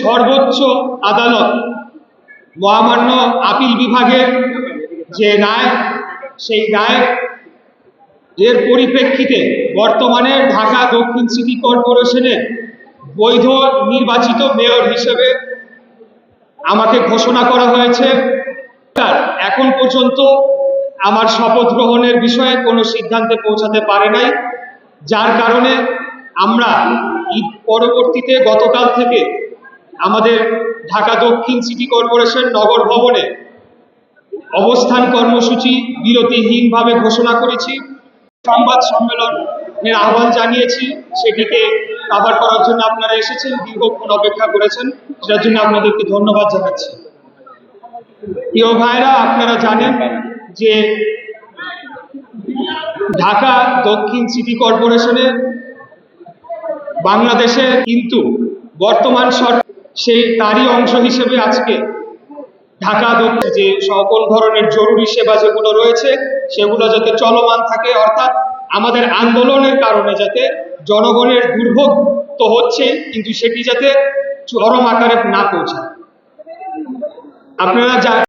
সর্বোচ্চ আদালত, মহামান্য আপিল বিভাগের যে রায়, সেই রায় এর পরিপ্রেক্ষিতে বর্তমানে ঢাকা দক্ষিণ সিটি কর্পোরেশনের বৈধ নির্বাচিত মেয়র হিসেবে আমাকে ঘোষণা করা হয়েছে। আর এখন পর্যন্ত আমার শপথ গ্রহণের বিষয়ে কোনো সিদ্ধান্তে পৌঁছাতে পারে নাই, যার কারণে আমরা পরবর্তীতে গতকাল থেকে আমাদের ঢাকা দক্ষিণ সিটি কর্পোরেশন নগর ভবনে অবস্থান কর্মসূচি বিরতিহীনভাবে ঘোষণা করেছি। সংবাদ সম্মেলনের আহ্বান জানিয়েছি। সেটিকে কাভার করার জন্য আপনারা এসেছেন, দীর্ঘক্ষণ অপেক্ষা করেছেন। সেটার জন্য আপনাদেরকে ধন্যবাদ জানাচ্ছি। প্রিয় ভাইরা আপনারা জানেন যে ঢাকা দক্ষিণ সিটি কর্পোরেশনের বাংলাদেশে কিন্তু বর্তমান সরকার সেই তারই অংশ হিসেবে আজকে ঢাকা দক্ষিণ যে সকল ধরনের জরুরি সেবা যেগুলো রয়েছে, সেগুলো যাতে চলমান থাকে, অর্থাৎ আমাদের আন্দোলনের কারণে যাতে জনগণের দুর্ভোগ তো হচ্ছে, কিন্তু সেটি যাতে চরম আকারে না পৌঁছায়। আপনারা যা